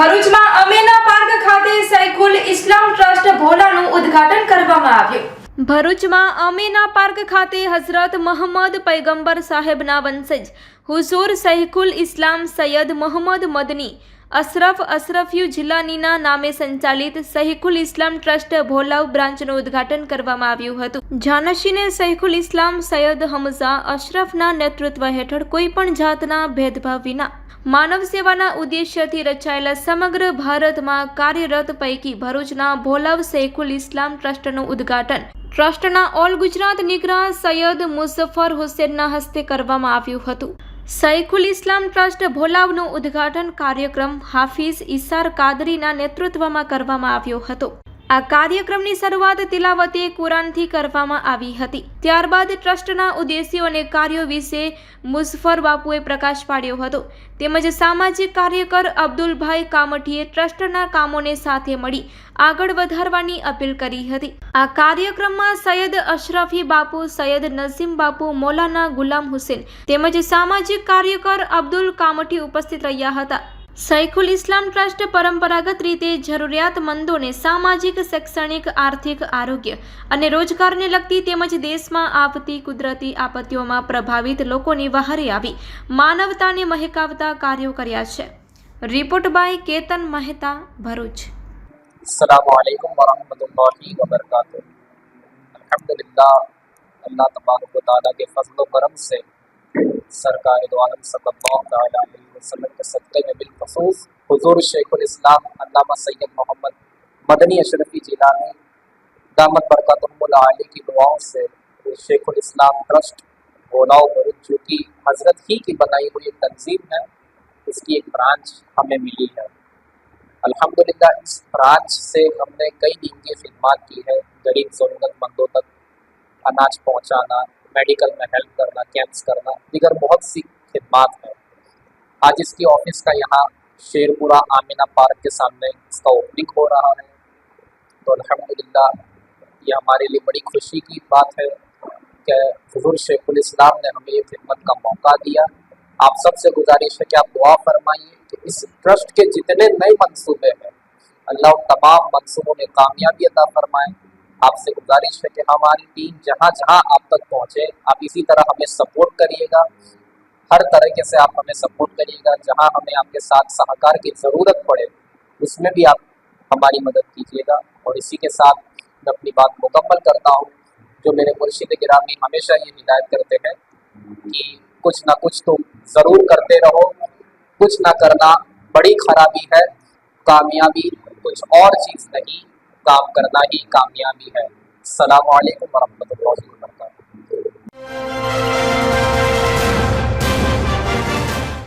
ભરૂચમાં અમેના પાર્ક ખાતે સૈખુલ ઇસ્લામ ટ્રસ્ટ ભોલાનું ઉદ્ઘાટન કરવામાં આવ્યું. ભરૂચમાં અમીના પાર્ક ખાતે હઝરત મોહમ્મદ પૈગંબર સાહેબના વંશજ, હુઝુર સૈખુલ ઇસ્લામ સૈયદ મોહમ્મદ મદની, અશરફ અશરફિયુ જિલ્લાનીના નામે સંચાલિત સૈખુલ ઇસ્લામ ટ્રસ્ટ ભોલાવ બ્રાન્ચનું ઉદ્ઘાટન કરવામાં આવ્યું હતું. જાનશીને સૈખુલ ઇસ્લામ સૈયદ હમઝા અશરફના નેતૃત્વ હેઠળ કોઈપણ જાતના ભેદભાવ વિના માનવ સેવાના ઉદ્દેશ્યથી રચાયેલા સમગ્ર ભારતમાં કાર્યરત પૈકી ભરૂચના ભોલાવ સૈખુલ ઇસ્લામ ટ્રસ્ટનું ઉદ્ઘાટન ટ્રસ્ટના ઓલ ગુજરાત નિગ્રહ સૈયદ મુઝફર હુસેનના હસ્તે કરવામાં આવ્યું હતું. સૈખુલ ઇસ્લામ ટ્રસ્ટ ભોલાવનું ઉદ્ઘાટન કાર્યક્રમ હાફિઝ ઇસાર કાદરીના નેતૃત્વમાં કરવામાં આવ્યો હતો. આ કાર્યક્રમની શરૂઆત તિલાવતે કુરાનથી કરવામાં આવી હતી. ત્યારબાદ ટ્રસ્ટના ઉદ્દેશ્યો અને કાર્યો વિશે મુઝફર બાપુએ પ્રકાશ પાડ્યો હતો. તેમજ સામાજિક કાર્યકર અબ્દુલભાઈ કામઠીએ ટ્રસ્ટના કામોને સાથે મળી આગળ વધારવાની અપીલ કરી હતી. આ કાર્યક્રમમાં સૈયદ અશરફી બાપુ, સૈયદ નસીમ બાપુ, મૌલાના ગુલામ હુસેન તેમજ સામાજિક કાર્યકર અબ્દુલ કામઠી ઉપસ્થિત રહ્યા હતા. સૈખુલ ઇસ્લામ ટ્રસ્ટ પરંપરાગત રીતે જરૂરિયાતમંદોને સામાજિક, શૈક્ષણિક, આર્થિક, આરોગ્ય અને રોજગારને લગતી તેમજ દેશમાં આવતી કુદરતી આપત્તિઓમાં પ્રભાવિત લોકોની વહારે આવી, માનવતાને મહેકાવતા કાર્યો કર્યા છે. Report by Ketan Mehta, Bharuch. અલ્લાહ તબારક વ કે ફઝલ વ કરમ સે सरकार दो आलम सल्लल्लाहु वसल्लम के में बिलखसूस हुजूर सैयद मोहम्मद मदनी अशरफी जिलानी दामद बरकतुल आली की दुआओं से शेखुल इस्लाम ट्रस्ट गोलाव भरूच जो कि हज़रत ही की बनाई हुई तंजीम है इसकी एक ब्रांच हमें मिली है। अल्हम्दुलिल्लाह, इस ब्रांच से हमने कई दिन की खिदमत की है, गरीब ज़रूरतमंदों तक अनाज पहुंचाना मेडिकल में हेल्प करना कैंप्स करना दीगर बहुत सी खिदमत है। आज इसकी ऑफ़िस का यहाँ शेरपुरा आमिना पार्क के सामने इसका ओपनिंग हो रहा है। तो अल्हम्दुलिल्लाह, ये हमारे लिए बड़ी खुशी की बात है कि हजूर शेखुल इस्लाम ने हमें ये खिदमत का मौका दिया। आप सबसे गुजारिश है कि आप दुआ फरमाइए कि इस ट्रस्ट के जितने नए मंसूबे हैं, अल्लाह उन तमाम मंसूबों में कामयाबी अदा फरमाए। आपसे गुजारिश है कि हमारी टीम जहाँ जहाँ आप तक पहुँचे, आप इसी तरह हमें सपोर्ट करिएगा। हर तरीके से आप हमें सपोर्ट करिएगा, जहाँ हमें आपके साथ सहकार की ज़रूरत पड़े, उसमें भी आप हमारी मदद कीजिएगा। और इसी के साथ मैं अपनी बात मुकम्मल करता हूँ, जो मेरे मुर्शिद गिरामी हमेशा ये हिदायत करते हैं कि कुछ ना कुछ तो ज़रूर करते रहो, कुछ ना करना बड़ी खराबी है, कामयाबी कुछ और चीज़ नहीं। काम करना ही कामयाबी है। सलाम वरहमत ला वर्का